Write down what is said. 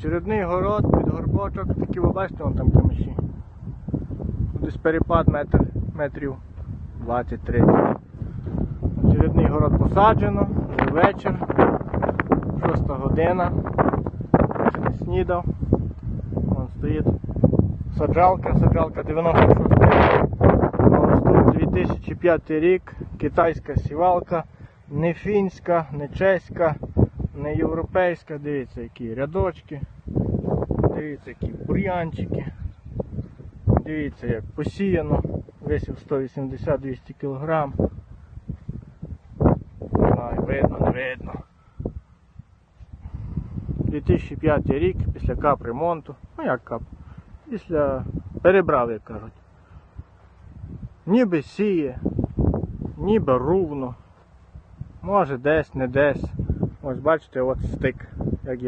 Очередний город під горбочок, такі ви бачите, вон там каміші. Десь перепад метр, метрів 20-30. Очередний город посаджено, вже вечір, 6 година. Ще не снідав. Вон стоїть саджалка, саджалка 96 років. 2005 рік, китайська сівалка, не фінська, не чеська, не європейська. Дивіться, які рядочки. Дивіться, які бур'янчики. Дивіться, як посіяно. Весів 180-200 кг. Видно, не видно. 2005 рік після капремонту. Ну як кап? Після перебрав, як кажуть. Ніби сіє, ніби ровно. Може десь, не десь. Ось бачите, от стик. як є.